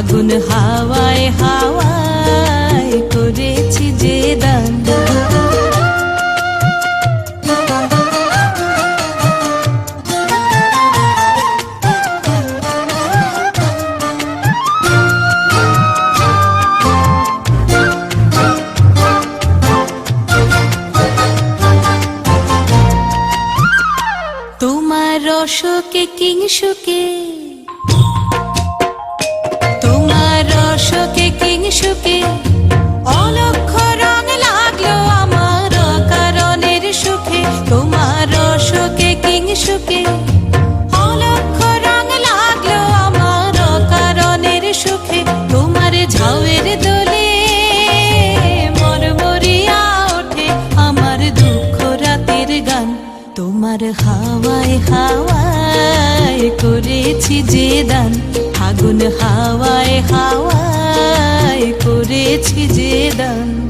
ফাগুন হাওয়ায় হাওয়ায় করেছি যে দান। তোমার রসকে কিংসুকে তোমার রসকে কিংসুকে অলক্ষ রং লাগল আমার কারণের সুখে। তোমার ঝাউয়ের দোলে মরমরিয়া ওঠে। আমার দুঃখ রাতের গান তোমার হাওয়ায় হাওয়ায় করেছি যে দান। ফাগুন হাওয়ায় হাওয়ায় করেছি যে দান।